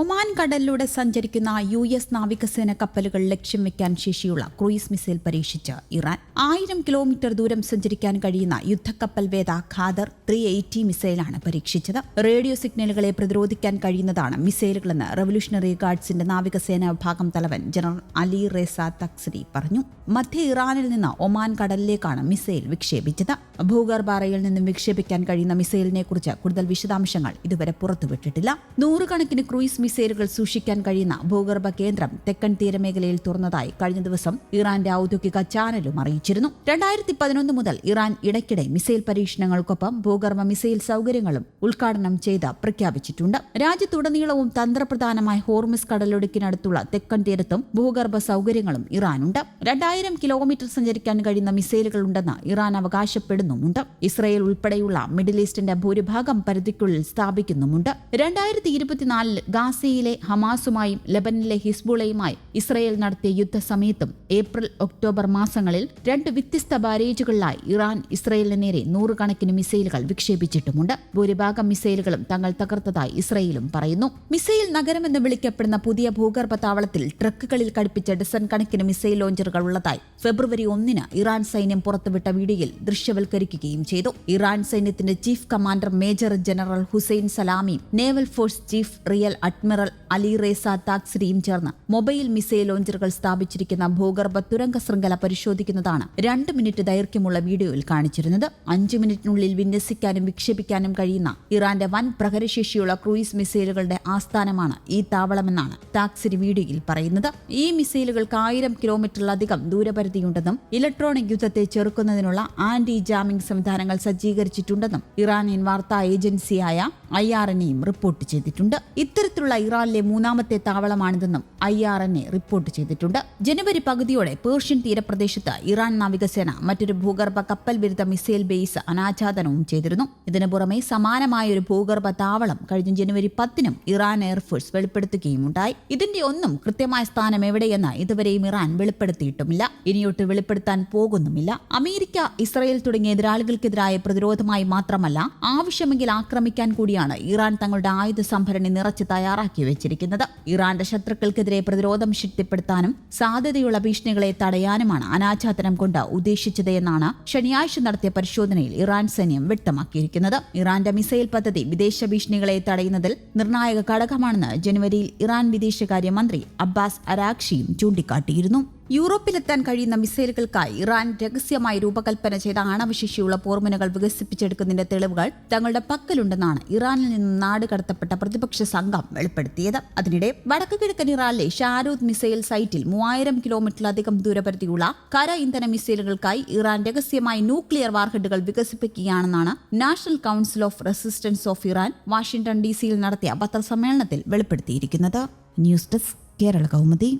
Oman കടലിലൂടെ സഞ്ചരിക്കുന്ന U S നാവികസേന കപ്പലുകൾ ലക്ഷ്യം വെക്കാൻ ശേഷിയുള്ള ക്രൂയിസ് മിസൈൽ പരീക്ഷിച്ച് ഇറാൻ. ആയിരം കിലോമീറ്റർ ദൂരം സഞ്ചരിക്കാൻ കഴിയുന്ന യുദ്ധക്കപ്പൽ വേദ ഖാദർ ത്രീ എയ്റ്റി മിസൈലാണ് പരീക്ഷിച്ചത്. റേഡിയോ സിഗ്നലുകളെ പ്രതിരോധിക്കാൻ കഴിയുന്നതാണ് മിസൈലുകളെന്ന് റവല്യൂഷണറി ഗാർഡ്സിന്റെ നാവികസേന വിഭാഗം തലവൻ ജനറൽ അലി റേസ തക്സരി പറഞ്ഞു. മധ്യ ഇറാനിൽ നിന്ന് ഒമാൻ കടലിലേക്കാണ് മിസൈൽ വിക്ഷേപിച്ചത്. ഭൂഗർഭാറയിൽ നിന്നും വിക്ഷേപിക്കാൻ കഴിയുന്ന മിസൈലിനെ കുറിച്ച് കൂടുതൽ വിശദാംശങ്ങൾ ഇതുവരെ പുറത്തുവിട്ടിട്ടില്ല. നൂറുകണക്കിന് ക്രൂയിസ് മിസൈലുകൾ സൂക്ഷിക്കാൻ കഴിയുന്ന ഭൂഗർഭ കേന്ദ്രം തെക്കൻ തീരമേഖലയിൽ തുറന്നതായി കഴിഞ്ഞ ദിവസം ഇറാന്റെ ഔദ്യോഗിക ചാനലും അറിയിച്ചിരുന്നു. രണ്ടായിരത്തി പതിനൊന്ന് മുതൽ ഇറാൻ ഇടയ്ക്കിടെ മിസൈൽ പരീക്ഷണങ്ങൾക്കൊപ്പം ഭൂഗർഭ മിസൈൽ സൗകര്യങ്ങളും ഉദ്ഘാടനം ചെയ്ത് പ്രഖ്യാപിച്ചിട്ടുണ്ട്. രാജ്യത്തുടനീളവും തന്ത്രപ്രധാനമായ ഹോർമിസ് കടലൊടുക്കിനടുത്തുള്ള തെക്കൻ തീരത്തും ഭൂഗർഭ സൗകര്യങ്ങളും ഇറാനുണ്ട്. രണ്ടായിരം കിലോമീറ്റർ സഞ്ചരിക്കാൻ കഴിയുന്ന മിസൈലുകൾ ഉണ്ടെന്ന് ഇറാൻ അവകാശപ്പെടുന്നുമുണ്ട്. ഇസ്രയേൽ ഉൾപ്പെടെയുള്ള മിഡിൽ ഈസ്റ്റിന്റെ ഭൂരിഭാഗം പരിധിക്കുള്ളിൽ സ്ഥാപിക്കുന്നുമുണ്ട്. രണ്ടായിരത്തി ഇരുപത്തിനാലിൽ ഗാസയിലെ ഹമാസുമായും ലബനിലെ ഹിസ്ബുളയുമായി ഇസ്രയേൽ നടത്തിയ യുദ്ധസമയത്തും ഏപ്രിൽ ഒക്ടോബർ മാസങ്ങളിൽ രണ്ട് വ്യത്യസ്ത ബാരേജുകളിലായി ഇറാൻ ഇസ്രയേലിന് നേരെ നൂറുകണക്കിന് മിസൈലുകൾ വിക്ഷേപിച്ചിട്ടുമുണ്ട്. ഭൂരിഭാഗം മിസൈലുകളും തങ്ങൾ തകർത്തതായി ഇസ്രയേലും പറയുന്നു. മിസൈൽ നഗരമെന്ന് വിളിക്കപ്പെടുന്ന പുതിയ ഭൂഗർഭ താവളത്തിൽ ട്രക്കുകളിൽ ഘടിപ്പിച്ച ഡസൺ കണക്കിന് മിസൈൽ ലോഞ്ചറുകൾ ഉള്ളതായി ഫെബ്രുവരി ഒന്നിന് ഇറാൻ സൈന്യം പുറത്തുവിട്ട വീഡിയോയിൽ ദൃശ്യവൽക്കരിക്കുകയും ചെയ്തു. ഇറാൻ സൈന്യത്തിന്റെ chief commander major general Hossein Salami naval force chief rear admiral Ali Reza താക്സിരിയും ചേർന്ന് മൊബൈൽ മിസൈൽ ലോഞ്ചറുകൾ സ്ഥാപിച്ചിരിക്കുന്ന ഭൂഗർഭ തുരങ്ക ശൃംഖല പരിശോധിക്കുന്നതാണ് രണ്ട് മിനിറ്റ് ദൈർഘ്യമുള്ള വീഡിയോയിൽ കാണിച്ചിരുന്നത്. അഞ്ച് മിനിറ്റിനുള്ളിൽ വിന്യസിക്കാനും വിക്ഷേപിക്കാനും കഴിയുന്ന ഇറാന്റെ വൻ പ്രഹരശേഷിയുള്ള ക്രൂയിസ് മിസൈലുകളുടെ ആസ്ഥാനമാണ് ഈ താവളമെന്നാണ് താക്സിരി വീഡിയോയിൽ പറയുന്നത്. ഈ മിസൈലുകൾക്ക് ആയിരം കിലോമീറ്ററിലധികം ദൂരപരിധിയുണ്ടെന്നും ഇലക്ട്രോണിക് യുദ്ധത്തെ ചെറുക്കുന്നതിനുള്ള ആന്റി ജാമിംഗ് സംവിധാനങ്ങൾ സജ്ജീകരിച്ചിട്ടുണ്ടെന്നും ഇറാനിയൻ വാർത്താ ഏജൻസിയായ ഐ ആർ എനെയും റിപ്പോർട്ട് ചെയ്തിട്ടുണ്ട്. ഇത്തരത്തിലുള്ള ഇറാനിലെ മൂന്നാമത്തെ താവളമാണിതെന്നും I R N A report ചെയ്തിട്ടുണ്ട്. ജനുവരി പകുതിയോടെ പേർഷ്യൻ തീരപ്രദേശത്ത് ഇറാൻ നാവികസേന മറ്റൊരു ഭൂഗർഭ കപ്പൽ വിരുദ്ധ മിസൈൽ ബേസ് അനാച്ഛാദനവും ചെയ്തിരുന്നു. ഇതിനു പുറമെ സമാനമായ ഒരു ഭൂഗർഭ താവളം കഴിഞ്ഞ ജനുവരി പത്തിനും ഇറാൻ എയർഫോഴ്സ് വെളിപ്പെടുത്തുകയുമുണ്ടായി. ഇതിന്റെ ഒന്നും കൃത്യമായ സ്ഥാനം എവിടെയെന്ന് ഇതുവരെയും ഇറാൻ വെളിപ്പെടുത്തിയിട്ടുമില്ല. ഇനിയൊട്ട് വെളിപ്പെടുത്താൻ പോകുന്നുമില്ല. അമേരിക്ക ഇസ്രയേൽ തുടങ്ങിയ എതിരാളികൾക്കെതിരായ പ്രതിരോധമായി മാത്രമല്ല ആവശ്യമെങ്കിൽ ആക്രമിക്കാൻ കൂടിയാണ് ഇറാൻ തങ്ങളുടെ ആയുധ സംഭരണി നിറച്ച് തയ്യാറാക്കി വെച്ചിരിക്കുന്നത്. ഇറാന്റെ ശത്രുക്കൾക്കെതിരെ പ്രതിരോധം ശക്തിപ്പെടുത്താനും സാധ്യതയുള്ള ഭീഷണികളെ തടയാനുമാണ് അനാച്ഛാദനം കൊണ്ട് ഉദ്ദേശിച്ചത് എന്നാണ് ശനിയാഴ്ച നടത്തിയ പരിശോധനയിൽ ഇറാൻ സൈന്യം വ്യക്തമാക്കിയിരിക്കുന്നത്. ഇറാന്റെ മിസൈൽ പദ്ധതി വിദേശ ഭീഷണികളെ തടയുന്നതിൽ നിർണായക ഘടകമാണെന്ന് ജനുവരിയിൽ ഇറാൻ വിദേശകാര്യമന്ത്രി അബ്ബാസ് അരാക്ഷിയും ചൂണ്ടിക്കാട്ടിയിരുന്നു. യൂറോപ്പിലെത്താൻ കഴിയുന്ന മിസൈലുകൾക്കായി ഇറാൻ രഹസ്യമായി രൂപകൽപ്പന ചെയ്ത ആണവശേഷിയുള്ള പോർമിനുകൾ വികസിപ്പിച്ചെടുക്കുന്നതിന്റെ തെളിവുകൾ തങ്ങളുടെ പക്കലുണ്ടെന്നാണ് ഇറാനിൽ നിന്ന് നാട് കടത്തപ്പെട്ട പ്രതിപക്ഷ സംഘം വെളിപ്പെടുത്തിയത്. അതിനിടെ വടക്കു കിഴക്കൻ ഇറാനിലെ ഷാരൂദ് മിസൈൽ സൈറ്റിൽ മൂവായിരം കിലോമീറ്ററിലധികം ദൂരപരിധിയുള്ള കര ഇന്ധന മിസൈലുകൾക്കായി ഇറാൻ രഹസ്യമായി ന്യൂക്ലിയർ വാർഹെഡുകൾ വികസിപ്പിക്കുകയാണെന്നാണ് national council of resistance of Iran Washington D സിയിൽ നടത്തിയ പത്രസമ്മേളനത്തിൽ വെളിപ്പെടുത്തിയിരിക്കുന്നത്. News desk Kerala Kaumudi.